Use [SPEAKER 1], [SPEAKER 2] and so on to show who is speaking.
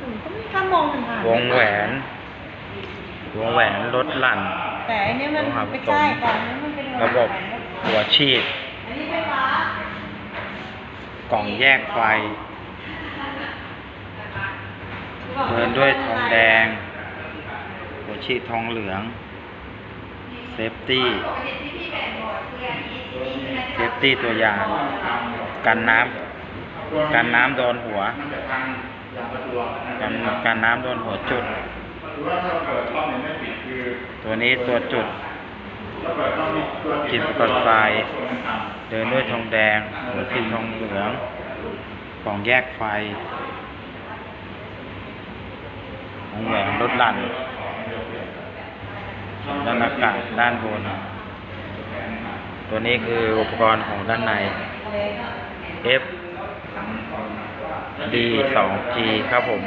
[SPEAKER 1] อืมก็มีแค่มองผ่านๆ
[SPEAKER 2] วงแหวน วงแหวนลดหลั่น
[SPEAKER 1] แต่อันเนี้ยมัน
[SPEAKER 2] โลหะผสม
[SPEAKER 1] ไม่ใช่ก่อนนี้มันเป็น
[SPEAKER 2] ระบบ หัวฉีด
[SPEAKER 1] อันนี้ไฟฟ้าก
[SPEAKER 2] ล่องแยกไฟ เดินด้วยทองแดง หัวฉีดทองเหลือง เซฟตี้ เซฟตี้ตัวอย่าง กันน้ำ กันน้ำโดนหัว กันกันน้ำโดนหัวจุด ตัวนี้ตัวจุด กินกดไฟเดินด้วยทองแดงหัวฉีดทองเหลืองกล่องแยกไฟวงแหวนลดหลั่นด้านอากาศด้านบน ตัวนี้คืออุปกรณ์ของด้านใน F D 2 G ครับผม